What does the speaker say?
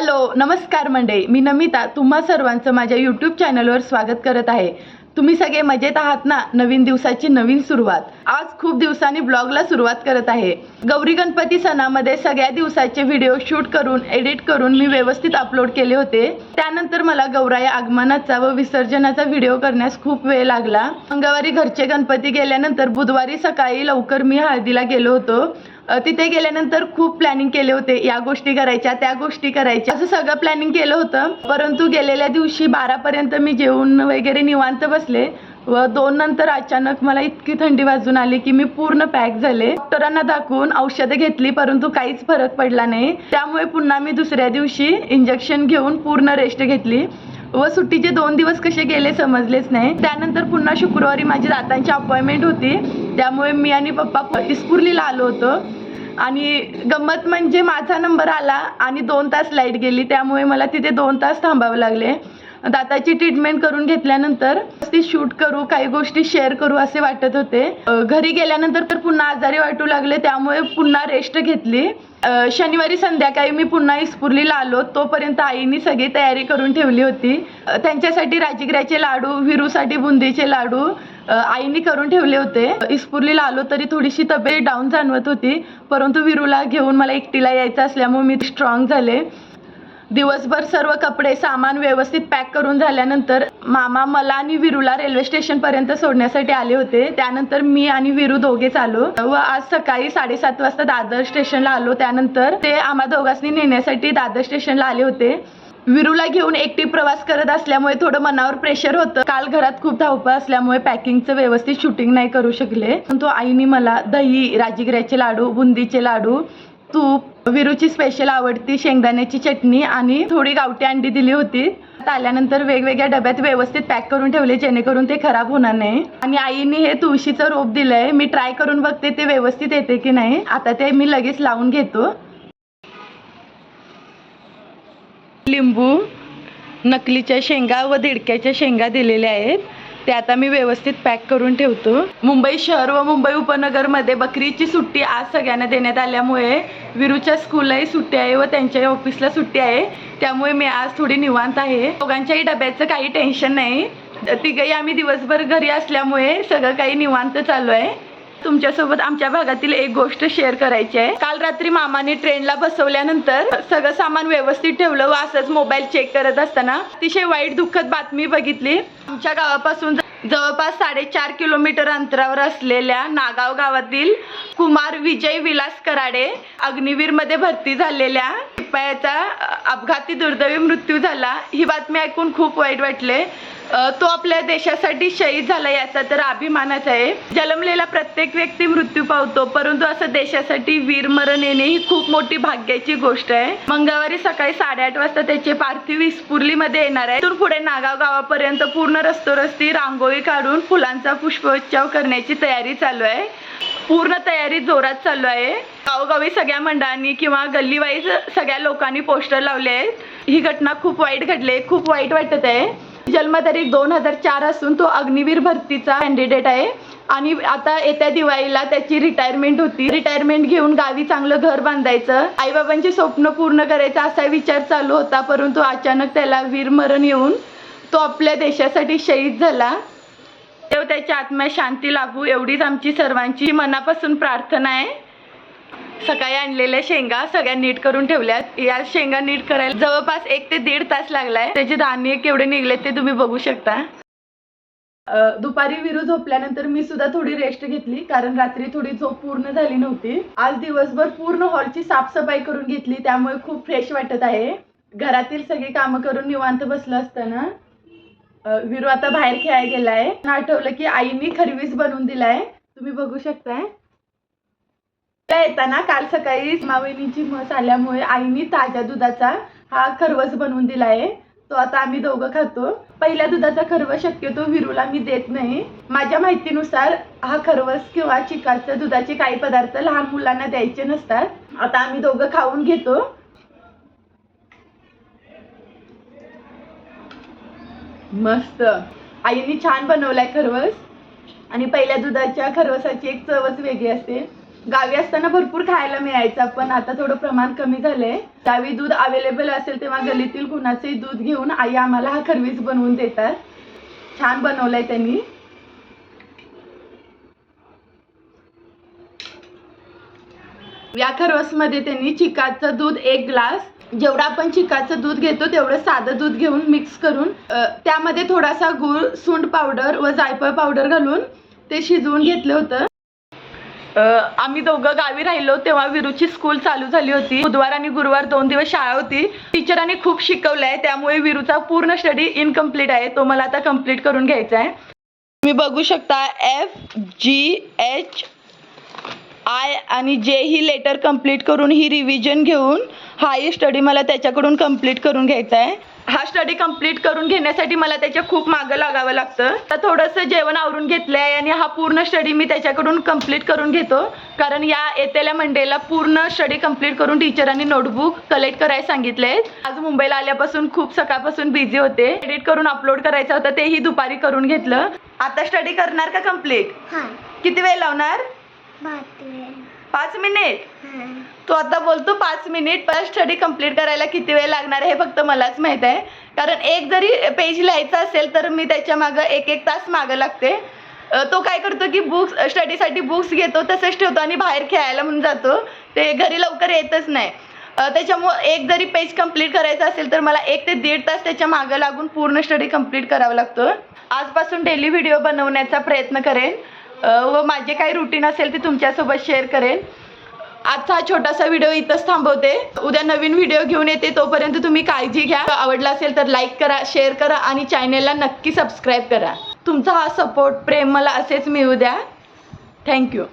Hello नमस्कार मंडळी. मी नमिता तुम्हा सर्वांचं माझ्या यूट्यूब चॅनलवर स्वागत करत आहे. तुम्ही सगळे मजेत आहात ना? नवीन दिवसाची नवीन सुरुवात. आज खूप दिवसांनी ब्लॉगला सुरुवात करत आहे. गौरी गणपती सणामध्ये सगळ्या दिवसाचे व्हिडिओ शूट करून एडिट करून मी व्यवस्थित अपलोड केले होते. त्यानंतर मला गौराई आगमनाचा व विसर्जनाचा व्हिडिओ करण्यास खूप वेळ लागला. मंगळवारी घरचे गणपती गेल्यानंतर बुधवारी सकाळी लवकर मी हळदीला गेलो होतो. तिथे गेल्यानंतर खूप प्लॅनिंग केले होते या गोष्टी करायच्या त्या गोष्टी करायच्या. असं सगळं प्लॅनिंग केलं होतं परंतु गेलेल्या दिवशी बारापर्यंत मी जेवून वगैरे निवांत बसले व दोन नंतर अचानक मला इतकी थंडी वाजून आली की मी पूर्ण पॅक झाले. डॉक्टरांना दाखवून औषधं घेतली परंतु काहीच फरक पडला नाही. त्यामुळे पुन्हा मी दुसऱ्या दिवशी इंजेक्शन घेऊन पूर्ण रेस्ट घेतली व सुट्टीचे दोन दिवस कसे गेले समजलेच नाही. त्यानंतर पुन्हा शुक्रवारी माझी दातांची अपॉइंटमेंट होती. त्यामुळे मी आणि पप्पा इस्कुर्लीला आलो होतो. आणि गंमत म्हणजे माझा नंबर आला आणि दोन तास लाइट गेली. त्यामुळे मला तिथे दोन तास थांबावे लागले. दाताची ट्रीटमेंट करून घेतल्यानंतर ती शूट करू काही गोष्टी शेअर करू असे वाटत होते. घरी गेल्यानंतर तर पुन्हा आजारी वाटू लागले त्यामुळे पुन्हा रेस्ट घेतली. शनिवारी संध्याकाळी मी पुन्हा इस्पुर्लीला आलो तोपर्यंत आईनी सगळी तयारी करून ठेवली होती. त्यांच्यासाठी राजगिऱ्याचे लाडू विरूसाठी बुंदीचे लाडू आईनी करून ठेवले होते. इस्पुर्लीला आलो तरी थोडीशी तब्येत डाऊन जाणवत होती. परंतु विरूला घेऊन मला एकटीला यायचं असल्यामुळे मी स्ट्रॉंग झाले. दिवसभर सर्व कपडे सामान व्यवस्थित पॅक करून झाल्यानंतर मामा मला आणि विरूला रेल्वे स्टेशनपर्यंत सोडण्यासाठी आले होते. त्यानंतर मी आणि विरू दोघेच आलो व आज सकाळी साडेसात वाजता दादर स्टेशनला आलो. त्यानंतर ते आम्हा दोघांनी नेण्यासाठी दादर स्टेशनला आले होते. विरूला घेऊन एकटी प्रवास करत असल्यामुळे थोडं मनावर प्रेशर होतं. काल घरात खूप धावपळ असल्यामुळे पॅकिंगचं व्यवस्थित शूटिंग नाही करू शकले. तो आईनी मला दही राजगिऱ्याचे लाडू बुंदीचे लाडू तूप विरूची स्पेशल आवडती शेंगदाण्याची चटणी आणि थोडी गावठी अंडी दिली होती. आल्यानंतर वेगवेगळ्या डब्यात व्यवस्थित पॅक करून ठेवले जेणेकरून ते खराब होणार नाही. आणि आईने हे तुळशीचं रोप दिलंय. मी ट्राय करून बघते ते व्यवस्थित येते की नाही. आता ते मी लगेच लावून घेतो. लिंबू नकलीच्या शेंगा व दिडक्याच्या शेंगा दिलेल्या आहेत. ते आता मी व्यवस्थित पॅक करून ठेवतो. मुंबई शहर व मुंबई उपनगरमध्ये बकरीची सुट्टी आज सगळ्यांना देण्यात आल्यामुळे विरूच्या स्कूललाही सुट्टी आहे व त्यांच्याही ऑफिसला सुट्टी आहे. त्यामुळे मी आज थोडी निवांत आहे. दोघांच्याही डब्याचं काही टेन्शन नाही. तिघही आम्ही दिवसभर घरी असल्यामुळे सगळं काही निवांत चालू आहे. तुमच्यासोबत आमच्या भागातील एक गोष्ट शेअर करायची आहे. काल रात्री मामाने ट्रेनला बसवल्यानंतर सगळं सामान व्यवस्थित ठेवलं व असंच मोबाईल चेक करत असताना अतिशय वाईट दुःखद बातमी बघितली. आमच्या गावापासून जवळपास साडेचार किलोमीटर अंतरावर असलेल्या नागाव गावातील कुमार विजय विलास कराडे अग्निवीरमध्ये भरती झालेल्या शिपायाचा अपघाती दुर्दैवी मृत्यू झाला. ही बातमी ऐकून खूप वाईट वाटले. तो आपल्या देशासाठी शहीद झाला याचा तर अभिमानच आहे. जन्मलेला प्रत्येक व्यक्ती मृत्यू पावतो परंतु असं देशासाठी वीरमरण येणे ही खूप मोठी भाग्याची गोष्ट आहे. मंगळवारी सकाळी साडेआठ वाजता त्याचे पार्थिव इस्पुर्लीमध्ये येणार आहे. तिथून पुढे नागाव गावापर्यंत पूर्ण रस्तोरस्ती रांगोळी काढून फुलांचा पुष्पोत्सव करण्याची तयारी चालू आहे. पूर्ण तयारी जोरात चालू आहे. गावोगावी सगळ्या मंडळांनी किंवा गल्लीवाईज सगळ्या लोकांनी पोस्टर लावले आहेत. ही घटना खूप वाईट घडली आहे खूप वाईट वाटत आहे. जन्मतारीख दोन हजार चार असून तो अग्निवीर भरतीचा कॅन्डिडेट आहे. आणि आता येत्या दिवाळीला त्याची रिटायरमेंट होती. रिटायरमेंट घेऊन गावी चांगलं घर बांधायचं. आईबाबांची स्वप्न पूर्ण करायचं असा विचार चालू होता परंतु अचानक त्याला वीरमरण येऊन तो आपल्या देशासाठी शहीद झाला. देव त्याच्या आत्म्या शांती लाभू एवढीच आमची सर्वांची मनापासून प्रार्थना आहे. सकाळी आणलेल्या शेंगा सगळ्या नीट करून ठेवल्यात. या शेंगा नीट करायला जवळपास एक ते दीड तास लागलाय. त्याचे धान्य केवढे निघलेत ते तुम्ही बघू शकता. दुपारी विरू झोपल्यानंतर मी सुद्धा थोडी रेस्ट घेतली कारण रात्री थोडी झोप पूर्ण झाली नव्हती. आज दिवसभर पूर्ण हॉलची साफसफाई करून घेतली त्यामुळे खूप फ्रेश वाटत आहे. घरातील सगळी कामं करून निवांत बसलं असताना विरू आता बाहेर खेळायला गेलाय. आठवलं की आईनी खरवीस बनवून दिलाय. तुम्ही बघू शकताय. त्या येताना काल सकाळी मावळीनीची म्हस आल्यामुळे आईनी ताज्या दुधाचा हा खरवस बनवून दिलाय. तो आता आम्ही दोघं खातो. पहिल्या दुधाचा खरवस शक्यतो विरूला मी देत नाही. माझ्या माहितीनुसार हा खरवस किंवा चिकाच्या दुधाचे काही पदार्थ लहान मुलांना द्यायचे नसतात. आता आम्ही दोघं खाऊन घेतो. मस्त. आईनी छान बनवलाय खरवस. आणि पहिल्या दुधाच्या खरवसाची एक चवच वेगळी असते. गावी असताना भरपूर खायला मिळायचं पण आता थोडं प्रमाण कमी झालंय. गावी दूध अवेलेबल असेल तेव्हा गलीतील कुणाचंही दूध घेऊन आई आम्हाला हा खरवीस बनवून देतात. छान बनवलाय त्यांनी. या खरवसमध्ये त्यांनी चिकाचं दूध एक ग्लास जेवढं आपण चिकाचं दूध घेतो तेवढं साधं दूध घेऊन मिक्स करून त्यामध्ये थोडासा गूळ सुंड पावडर व जायफळ पावडर घालून ते शिजवून घेतलं होतं. आम्ही दोघं गावी राहिलो तेव्हा विरूची स्कूल चालू झाली होती. बुधवार आणि गुरुवार दोन दिवस शाळा होती. टीचरांनी खूप शिकवलंय त्यामुळे विरूचा पूर्ण स्टडी इनकम्प्लीट आहे. तो मला आता कंप्लीट करून घ्यायचा आहे तुम्ही बघू शकता एफ जी एच आय आणि जे ही लेटर कंप्लीट करून ही रिव्हिजन घेऊन हा ही स्टडी मला त्याच्याकडून कंप्लीट करून घ्यायचा आहे हा स्टडी कंप्लीट करून घेण्यासाठी मला त्याच्या खूप मागं लागावं लागतं. तर थोडंसं जेवण आवरून घेतलं आहे आणि हा पूर्ण स्टडी मी त्याच्याकडून कंप्लीट करून घेतो. कारण या येत्याला मंडेला पूर्ण स्टडी कंप्लीट करून टीचरांनी नोटबुक कलेक्ट करायला सांगितले आज मुंबईला आल्यापासून खूप सकाळपासून बिझी होते. एडिट करून अपलोड करायचं होतं तेही दुपारी करून घेतलं. आता स्टडी करणार का कंप्लीट हां. किती वेळ लावणार? पाच मिनिट. तू तो आता बोलतो पाच मिनिट पण स्टडी कंप्लीट करायला किती वेळ लागणार हे फक्त मलाच माहीत आहे. कारण एक जरी पेज लिहायचा असेल तर मी त्याच्या मागं एक एक तास मागं लागते. तो काय करतो की बुक्स स्टडीसाठी बुक्स घेतो तसंच ठेवतो आणि बाहेर खेळायला म्हणून जातो. ते घरी लवकर येतच नाही. त्याच्यामुळे त्याच्यामुळं एक जरी पेज कंप्लीट करायचं असेल तर मला एक ते दीड तास त्याच्या मागं लागून पूर्ण स्टडी कंप्लीट करावा लागतो. आजपासून डेली व्हिडिओ बनवण्याचा प्रयत्न करेन. व माझे काही रुटीन असेल ते तुमच्यासोबत शेअर करेन. आजचा हा छोटासा व्हिडिओ इथंच थांबवते. उद्या नवीन व्हिडिओ घेऊन येते तोपर्यंत तुम्ही काळजी घ्या. आवडला असेल तर लाईक करा शेअर करा आणि चॅनेलला नक्की सबस्क्राईब करा. तुमचा हा सपोर्ट प्रेम मला असेच मिळू द्या. थँक्यू